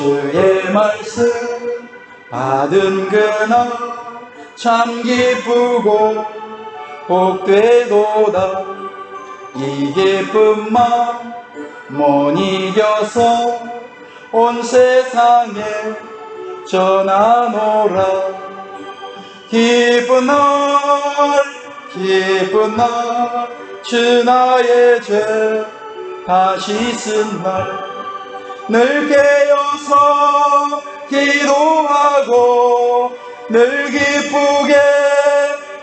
주의 말씀 받은 그날 참 기쁘고 복되도다. 이 기쁜 마못 이겨서 온 세상에 전하노라. 기쁜 날 기쁜 날 주 나의 죄 다시 쓴날 늘 깨어서 기도하고 늘 기쁘게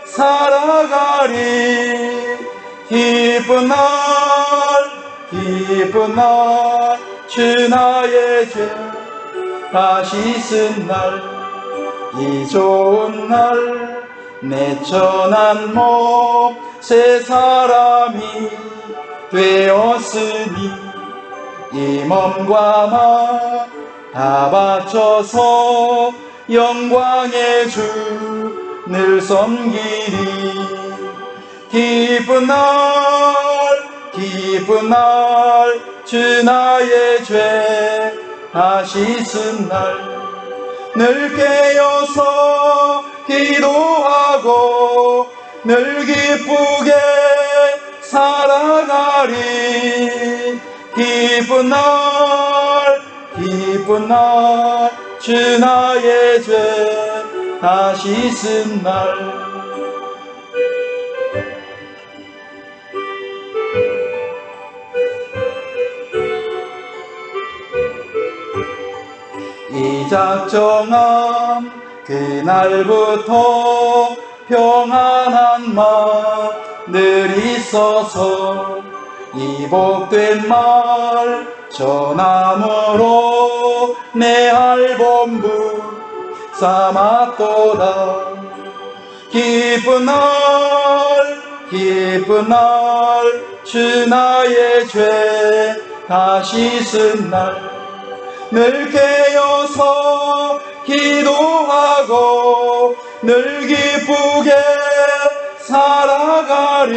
살아가리. 기쁜 날 기쁜 날 주 나의 죄 다시 쓴날 이 좋은 날 내 천한 몸 새 사람이 되었으니 이 몸과 마다 바쳐서 영광의 주 늘 섬기리. 기쁜 날 기쁜 날 주 나의 죄 다시 쓴날 늘 깨어서 기도하고 늘 기쁘게 살아가리 기쁜 날 기쁜 날 주 나의 죄 다시 쓴날. 이 작정함 그날부터 평안한 마늘 있어서 이 복된 말 전함으로 내 알본부 삼았도다. 기쁜 날 기쁜 날 주 나의 죄 다시 쓴날. 늘 깨어서 기도하고 늘 기쁘게 살아가리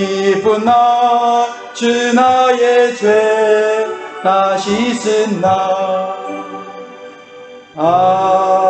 기쁜 날주 나의 죄 다시 쓴날 아